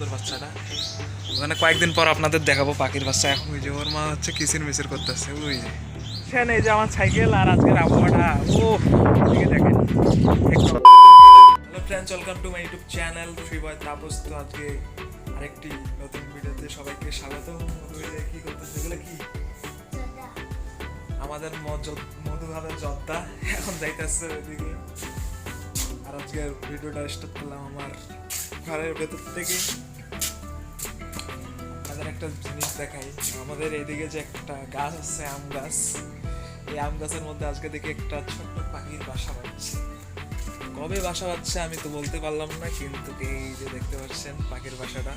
সুন্দর বাচ্চাটা। ওখানে কয়েকদিন পর আপনাদের দেখাবো পাখির বাচ্চা। এখন ওই যে ওর মা হচ্ছে কিসির মিসির করতেছে ওই যে। সেখানে এই যে আমার সাইকেল আর আজকের আবহাওয়াটা। ও এদিকে দেখেন। Hello friends welcome to my YouTube channel free boy Tapas তো আজকে আরেকটি নতুন ভিডিওতে সবাইকে স্বাগত ওই যে কি করতেছে? এগুলো কি? আমাদের মজ- মধুভাবে জর্দা। এখন যাইতেছে ওইদিকে। আর আজকে ভিডিওটা স্টার্ট করলাম আমার ঘরের ভেতর থেকে। একটা জিনিস দেখাই। আমাদের এইদিকে যে একটা গাছ আছে, আম গাছ। এই আম গাছের মধ্যে আজকে দেখি একটা ছোট্ট পাখির বাসা বাঁধছে। কবে বাসা বাঁধছে আমি তো বলতে পারলাম না, কিন্তু এই যে দেখতে পাচ্ছেন পাখির বাসাটা,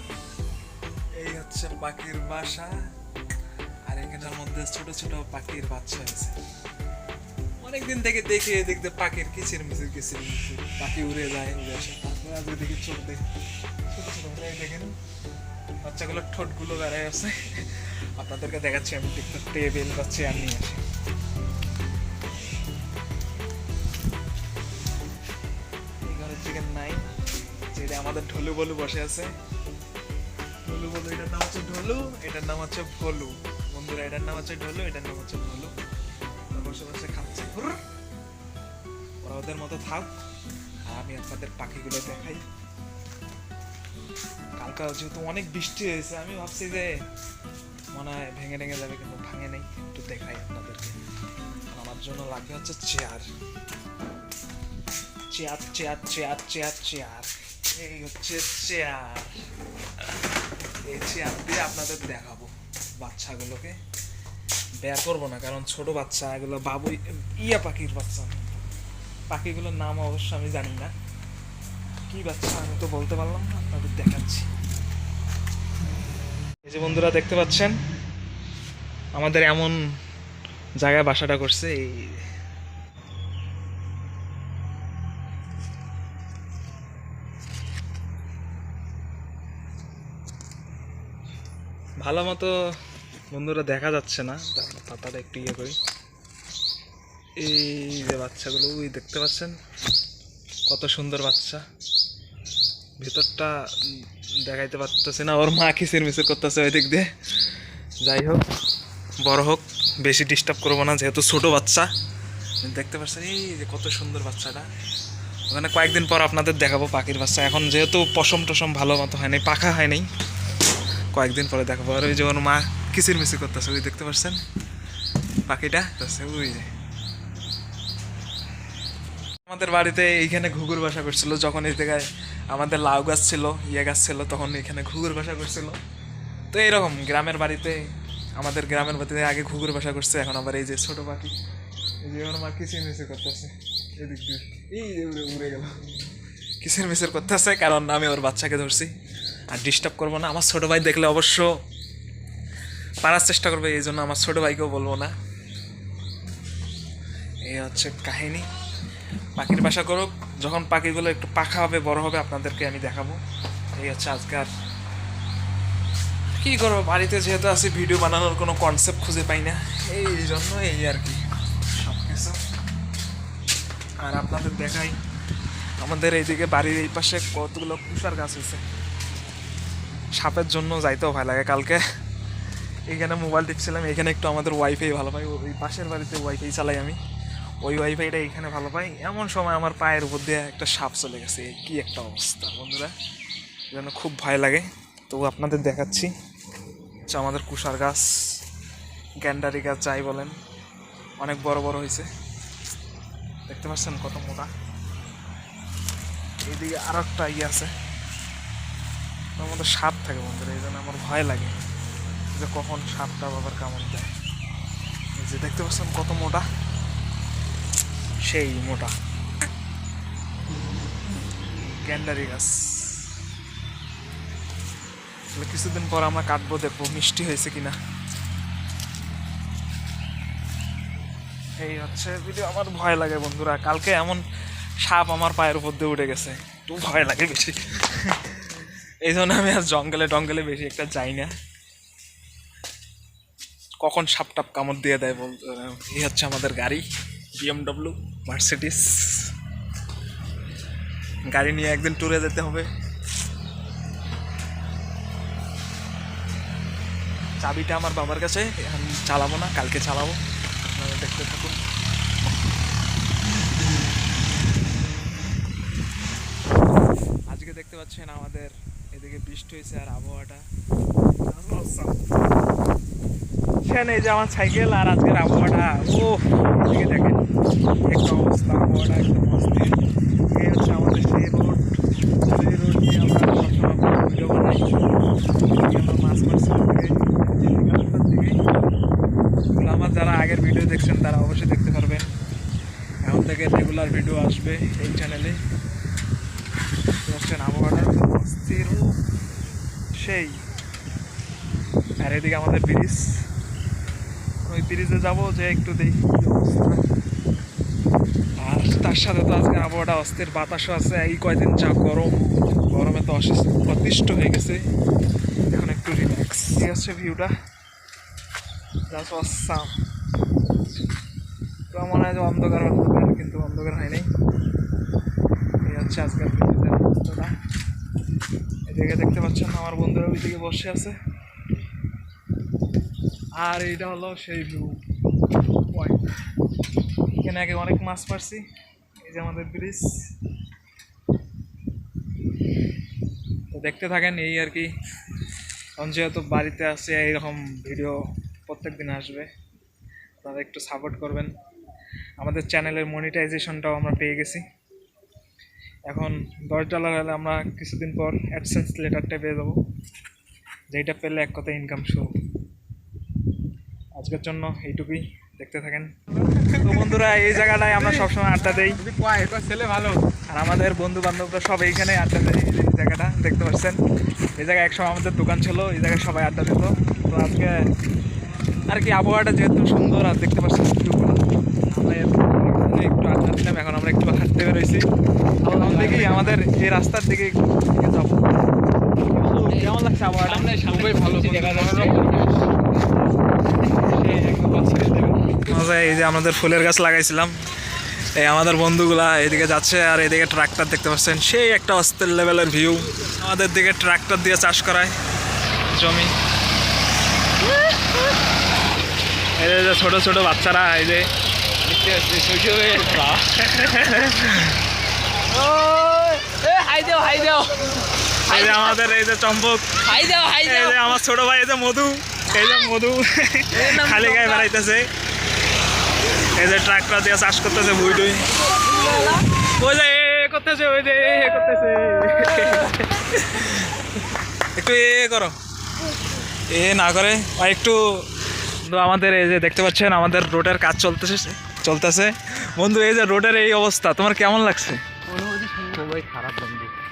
এই হচ্ছে পাখির বাসা। আর এখানের মধ্যে ছোট ছোট পাখির বাচ্চা আছে। অনেকদিন থেকে দেখি এদিক দিয়ে পাখির কিচির মিচির কিচির পাখি উড়ে যায়, উড়ে আসে। তারপরে আজকে দেখি চোখ দেখি ছোট ছোট দেখেন। বাচ্চাগুলোর ঠোঁটগুলো বেড়ায় আছে। আপনাদেরকে দেখাচ্ছি আমি একটা টেবিল বা চেয়ার নিয়ে আসি। নাই। যেটা আমাদের ঢোলু বলু বসে আছে। ঢোলু বলু, এটার নাম হচ্ছে ঢোলু, এটার নাম হচ্ছে ভোলু বন্ধুরা, এটার নাম হচ্ছে ঢোলু, এটার নাম হচ্ছে ভোলু বসে বসে খাচ্ছে। ওরা ওদের মতো থাক। আর আমি আপনাদের পাখিগুলো দেখাই। কালকা যেহেতু অনেক বৃষ্টি হয়েছে, আমি ভাবছি যে মনে হয় ভেঙে ভেঙে যাবে, কিন্তু ভাঙে নেই। একটু দেখাই আপনাদেরকে। আমার জন্য লাগবে হচ্ছে chair. Chair chair chair chair chair. এই হচ্ছে চেয়ার। এই চেয়ার দিয়ে আপনাদের দেখাবো বাচ্চাগুলোকে। বের করব না, কারণ ছোট বাচ্চা, এগুলো বাবু ইয়া পাখির বাচ্চা। পাখিগুলোর নাম অবশ্য আমি জানি না। কি বাচ্চা, আমি তো বলতে পারলাম না, আপনাদের দেখাচ্ছি। এই যে বন্ধুরা, দেখতে পাচ্ছেন? আমাদের এমন জায়গায় বাসাটা করছে, এই ভালো মতো বন্ধুরা দেখা যাচ্ছে না পাতাটা একটু ইয়ে করি। এই যে বাচ্চাগুলো, ওই দেখতে পাচ্ছেন? কত সুন্দর বাচ্চা। ভেতরটা দেখাইতে পারতেছে না, ওর মা কিসির মিসির করতেছে ওই দিক দিয়ে। যাই হোক, বড় হোক, বেশি ডিস্টার্ব করব না, যেহেতু ছোটো বাচ্চা। দেখতে পাচ্ছেন, এই যে কত সুন্দর বাচ্চাটা। ওখানে কয়েকদিন পর আপনাদের দেখাবো পাখির বাচ্চা। এখন যেহেতু পশম টসম ভালো মতো হয় নাই পাখা হয় নাই কয়েকদিন পরে দেখাবো। আর ওই যে ওর মা কিসির মিসির করতেছে, ওই দেখতে পাচ্ছেন? পাখিটা ওই যে আমাদের বাড়িতে এইখানে ঘুঘুর বাসা করছিল। যখন এই জায়গায় আমাদের লাউ গাছ ছিল ইয়ে গাছ ছিল, তখন এখানে ঘুঘুর বাসা করছিল। তো এইরকম গ্রামের বাড়িতে, আমাদের গ্রামের বাড়িতে আগে ঘুঘুর বাসা করছে, এখন আবার এই যে ছোট পাখি। এই যে কিসির মিসির করতেছে। এদিক দিয়ে। এই উড়ে উড়ে গেল। কিসের মিসের করতেছে, কারণ আমি ওর বাচ্চাকে ধরছি। আর ডিস্টার্ব করব না। আমার ছোট ভাই দেখলে অবশ্য পারার চেষ্টা করবে, এই জন্য আমার ছোট ভাইকেও বলব না। এই হচ্ছে কাহিনী। পাখির বাসা করুক, যখন পাখিগুলো একটু পাখা হবে, বড় হবে, আপনাদেরকে আমি দেখাবো। এই হচ্ছে আজকার। কী করব, বাড়িতে যেহেতু আছি ভিডিও বানানোর কোনো কনসেপ্ট খুঁজে পাই না। এই জন্য এই আর কি সব কিছু আর আপনাদের দেখাই, আমাদের এইদিকে বাড়ির এই পাশে কতগুলো কুষার গাছ হয়েছে। সাপের জন্য যাইতেও ভয় লাগে কালকে। এখানে মোবাইল টিপছিলাম এখানে একটু আমাদের ওয়াইফাই ভালো পাই, ওই পাশের বাড়িতে ওয়াইফাই চালাই আমি। ওই ওয়াইফাইটা এখানে ভালো পাই। এমন সময় আমার পায়ের উপর দিয়ে একটা সাপ চলে গেছে। কি একটা অবস্থা, বন্ধুরা। জন্য খুব ভয় লাগে। তো আপনাদের দেখাচ্ছি। হচ্ছে আমাদের কুষার গাছ, গ্যান্ডারি গাছ, যাই বলেন। অনেক বড় বড় হয়েছে। দেখতে পাচ্ছেন কত মোটা। এইদিকে আর একটা ইয়ে আছে। ওর মধ্যে সাপ থাকে বন্ধুরা, এই জন্য আমার ভয় লাগে যে কখন সাপটা বাবার কামড় দেয়। যে দেখতে পাচ্ছেন কত মোটা। সেই মোটা। গ্যান্ডারি গাছ কিছুদিন পর আমরা কাটবো, দেখব মিষ্টি হয়েছে কিনা। এই হচ্ছে ভিডিও আমার ভয় লাগে বন্ধুরা। কালকে এমন সাপ আমার পায়ের উপর দিয়ে উঠে গেছে। একটু ভয় লাগে বেশি। এই জন্য আমি আর জঙ্গলে টঙ্গলে বেশি একটা যাই না। কখন সাপ টাপ কামড় দিয়ে দেয় বলতে এই হচ্ছে আমাদের গাড়ি। বিএমডব্লিউ মার্সিডিস গাড়ি নিয়ে একদিন ট্যুরে যেতে হবে। চাবিটা আমার বাবার কাছে আমি চালাবো না, কালকে চালাবো। আপনারা দেখতে থাকুন। আজকে দেখতে পাচ্ছেন আমাদের এদিকে বৃষ্টি হয়েছে আর আবহাওয়াটা। সেখানে এই যে আমার সাইকেল আর আজকের আবহাওয়াটা ও এদিকে দেখেন, একটা অবস্থা, আবহাওয়াটা একদম অস্থির এই হচ্ছে আমাদের সেই রোড সেই রোড দিয়ে আমরা সবসময় ভিডিও বানাই। আমরা মাছ দিকে এগুলো আমার যারা আগের ভিডিও দেখছেন, তারা অবশ্যই দেখতে পারবেন। এখন থেকে রেগুলার ভিডিও আসবে এই চ্যানেলে দেখছেন, আবহাওয়াটা অস্থির সেই। আর এদিকে আমাদের ব্রিজ। ওই ব্রিজে যাব যে একটু দেখি আর তার সাথে তো আজকে আবহাওয়াটা অস্থির, বাতাসও আছে, এই কয়দিন যা গরম, গরমে তো অসুস্থ, অতিষ্ঠ হয়ে গেছে। এখন একটু রিল্যাক্স ঠিক আছে ভিউটা জাস্ট অসাম তো মনে হয় যে অন্ধকার অন্ধকার কিন্তু অন্ধকার হয়নি এই হচ্ছে অবস্থাটা। এদিকে দেখতে পাচ্ছেন আমার বন্ধুরা ওইদিকে বসে আছে। আর এইটা হলো সেই ভিউ পয়েন্ট এখানে আগে অনেক মাছ পারছি। এই যে আমাদের ব্রিজ। তো দেখতে থাকেন এই আর কি। কারণ যেহেতু বাড়িতে আছে, এইরকম ভিডিও প্রত্যেক দিন আসবে। আপনারা একটু সাপোর্ট করবেন। আমাদের চ্যানেলের মনিটাইজেশনটাও আমরা পেয়ে গেছি। এখন দশ ডলার হলে আমরা কিছুদিন পর অ্যাডসেন্স লেটারটা পেয়ে যাব। যেটা পেলে এক কথা ইনকাম শুরু আজকের জন্য এইটুকুই। দেখতে থাকেন। তো বন্ধুরা এই জায়গাটায় আমরা সবসময় আড্ডা দেই। ছেলে ভালো আর আমাদের বন্ধু বান্ধবরা সব এইখানে আড্ডা দেয়। এই জায়গাটা দেখতে পাচ্ছেন? এই জায়গায় একসময় আমাদের দোকান ছিল এই জায়গায় সবাই আড্ডা দিত। তো আজকে আর কি আবহাওয়াটা যেহেতু সুন্দর আর দেখতে পাচ্ছেন আমরা একটু আড্ডা দিলাম এখন আমরা একটু হাঁটতে বেরোইছি। দেখি আমাদের এই রাস্তার দিকে যাব। কেমন লাগছে আবহাওয়াটা? খুবই ভালো দেখা যাচ্ছে। এই যে আমাদের ফুলের গাছ লাগাইছিলাম। এই আমাদের বন্ধুগুলা এদিকে যাচ্ছে আর এদিকে ট্রাক্টর দেখতে পাচ্ছেন সেই একটা অস্থির লেভেলের ভিউ আমাদের দিকে ট্রাক্টর দিয়ে চাষ করায় জমি। এই যে ছোট ছোট বাচ্চারা এই যে আমাদের এই যে চম্পক আমার ছোট ভাই এই যে মধু। এই যে মধু খালি গায়ে বেড়াইতেছে এই যে ট্রাক্টর দিয়ে চাষ করতেছে বুই টুই ওই যে করতেছে ওই যে করতেছে। একটু এ করো। এ না করে। আর একটু আমাদের এই যে দেখতে পাচ্ছেন আমাদের রোডের কাজ চলতেছে চলতেছে। বন্ধু এই যে রোডের এই অবস্থা তোমার কেমন লাগছে?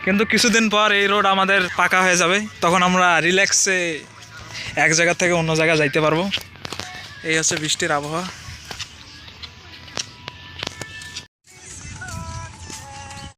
কিন্তু কিছুদিন পর এই রোড আমাদের পাকা হয়ে যাবে। তখন আমরা রিল্যাক্সে এক জায়গা থেকে অন্য জায়গায় যাইতে পারব। এই হচ্ছে বৃষ্টির আবহাওয়া।